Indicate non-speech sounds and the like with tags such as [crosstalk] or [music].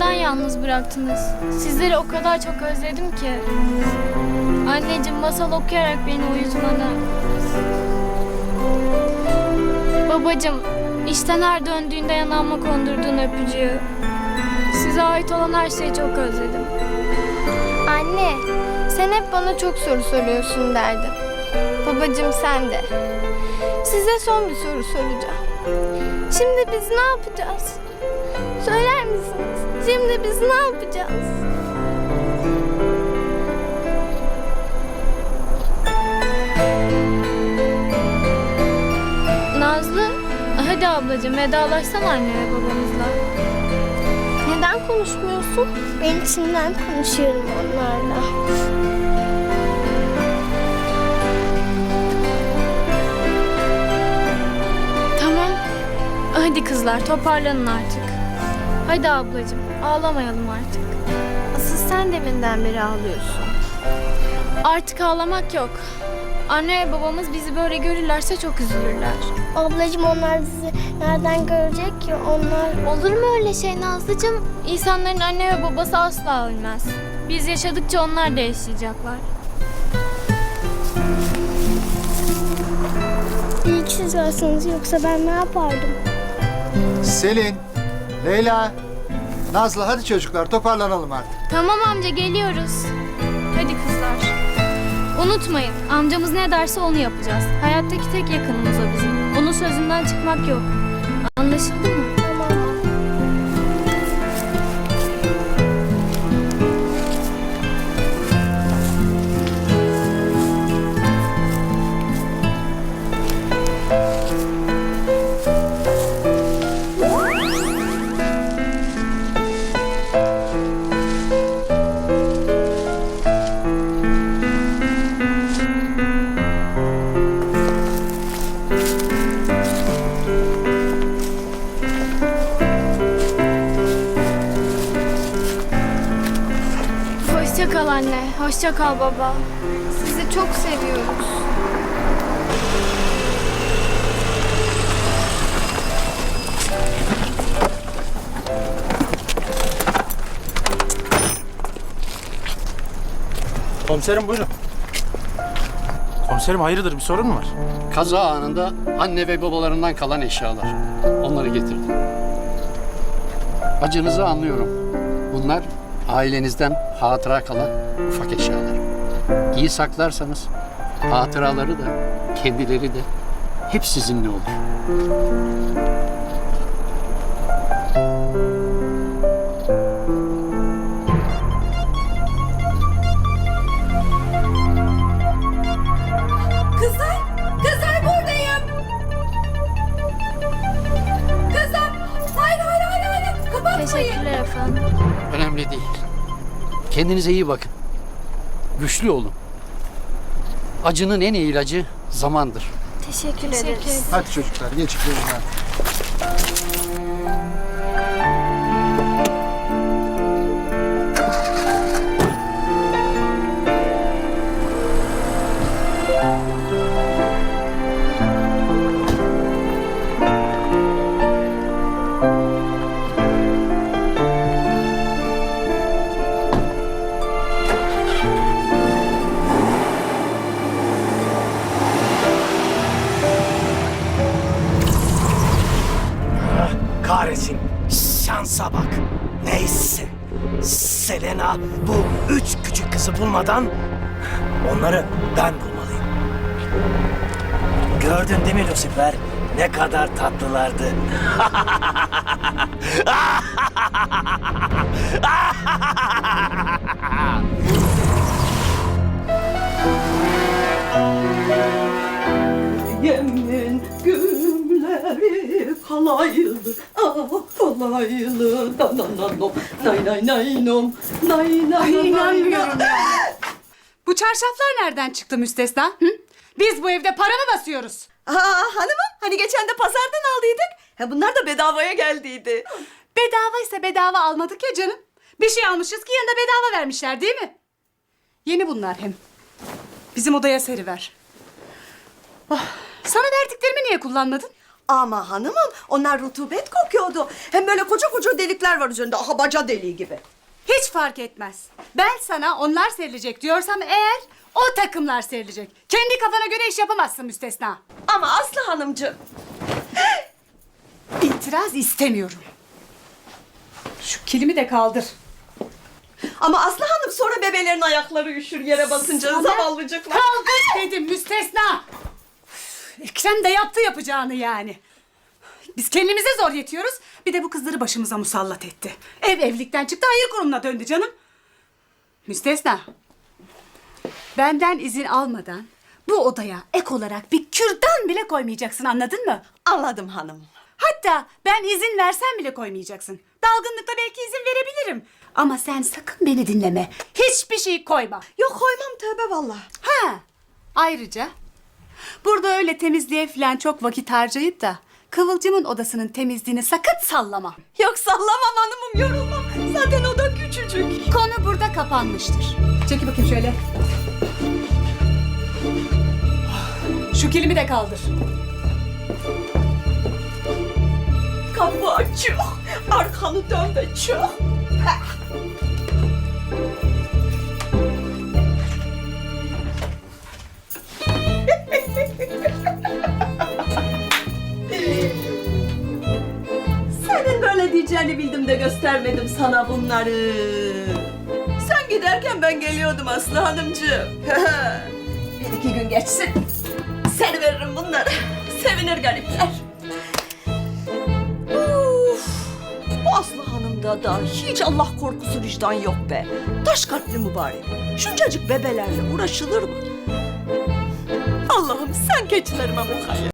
neden yalnız bıraktınız? Sizleri o kadar çok özledim ki. Anneciğim masal okuyarak beni uyutmanı. Babacığım işten her döndüğünde yanağıma kondurduğun öpücüğü. Size ait olan her şeyi çok özledim. Anne, sen hep bana çok soru soruyorsun derdim. Babacığım sen de. Size son bir soru soracağım. Şimdi biz ne yapacağız? Söyler misiniz? Şimdi biz ne yapacağız? Nazlı, hadi ablacığım vedalaşsana anne ve babamızla. Neden konuşmuyorsun? Ben içimden konuşuyorum onlarla. Tamam. Hadi kızlar toparlanın artık. Hadi ablacığım ağlamayalım artık. Asıl sen deminden beri ağlıyorsun. Artık ağlamak yok. Anne ve babamız bizi böyle görürlerse çok üzülürler. Ablacığım onlar bizi nereden görecek ki? Onlar Olur mu öyle şey Nazlıcığım? İnsanların anne ve babası asla ölmez. Biz yaşadıkça onlar da yaşayacaklar. iyi ki siz varsınız yoksa ben ne yapardım? Selin, Leyla, Nazlı hadi çocuklar toparlanalım artık. Tamam amca geliyoruz. Hadi kızlar. Unutmayın amcamız ne derse onu yapacağız. Hayattaki tek yakınımız o bizim. Onun sözünden çıkmak yok. Anlaşıldı mı? Anne. Hoşça kal baba. Sizi çok seviyoruz. Komiserim buyurun. Komiserim hayırdır bir sorun mu var? Kaza anında anne ve babalarından kalan eşyalar. Onları getirdim. Acınızı anlıyorum. Bunlar ailenizden hatıra kalan ufak eşyalar. İyi saklarsanız hatıraları da kendileri de hep sizinle olur. Kendinize iyi bakın. Güçlü olun. Acının en iyi ilacı zamandır. Teşekkür, Teşekkür ederiz. Hadi çocuklar geçin Selena bu üç küçük kızı bulmadan onları ben bulmalıyım. Gördün değil mi Lucifer? Ne kadar tatlılardı. [laughs] kalaylı, ah kalaylı, da na na nom, nay nay nay nom, nay nay Ay nay inanmıyorum ya. Bu çarşaflar nereden çıktı müstesna? Hı? Biz bu evde para mı basıyoruz? Aa hanımım, hani geçen de pazardan aldıydık. Ha, bunlar da bedavaya geldiydi. Bedava ise bedava almadık ya canım. Bir şey almışız ki yanında bedava vermişler değil mi? Yeni bunlar hem. Bizim odaya seriver. Oh, sana verdiklerimi niye kullanmadın? Ama hanımım onlar rutubet kokuyordu. Hem böyle koca koca delikler var üzerinde. Aha baca deliği gibi. Hiç fark etmez. Ben sana onlar serilecek diyorsam eğer o takımlar serilecek. Kendi kafana göre iş yapamazsın müstesna. Ama Aslı hanımcığım. [gasps] İtiraz istemiyorum. Şu kilimi de kaldır. Ama Aslı hanım sonra bebelerin ayakları üşür yere basınca Sana zavallıcıklar. Kaldır dedim müstesna. Ekrem de yaptı yapacağını yani. Biz kendimize zor yetiyoruz. Bir de bu kızları başımıza musallat etti. Ev evlilikten çıktı hayır kurumuna döndü canım. Müstesna. Benden izin almadan bu odaya ek olarak bir kürdan bile koymayacaksın anladın mı? Anladım hanım. Hatta ben izin versem bile koymayacaksın. Dalgınlıkla belki izin verebilirim. Ama sen sakın beni dinleme. Hiçbir şey koyma. Yok koymam tövbe vallahi. Ha. Ayrıca burada öyle temizliğe falan çok vakit harcayıp da Kıvılcım'ın odasının temizliğini sakın sallama. Yok sallamam hanımım yorulmam. Zaten o da küçücük. Konu burada kapanmıştır. Çekil bakayım şöyle. Şu kilimi de kaldır. Kapı açıyor. Arkanı dön ve çık. Diyeceğini bildim de göstermedim sana bunları. Sen giderken ben geliyordum Aslı Hanımcığım. [laughs] Bir iki gün geçsin. Seni veririm bunları. Sevinir garipler. Uf, bu Aslı Hanım'da da hiç Allah korkusu vicdan yok be. Taş kalpli mübarek. Şuncacık bebelerle uğraşılır mı? Allah'ım sen keçilerime mukayyet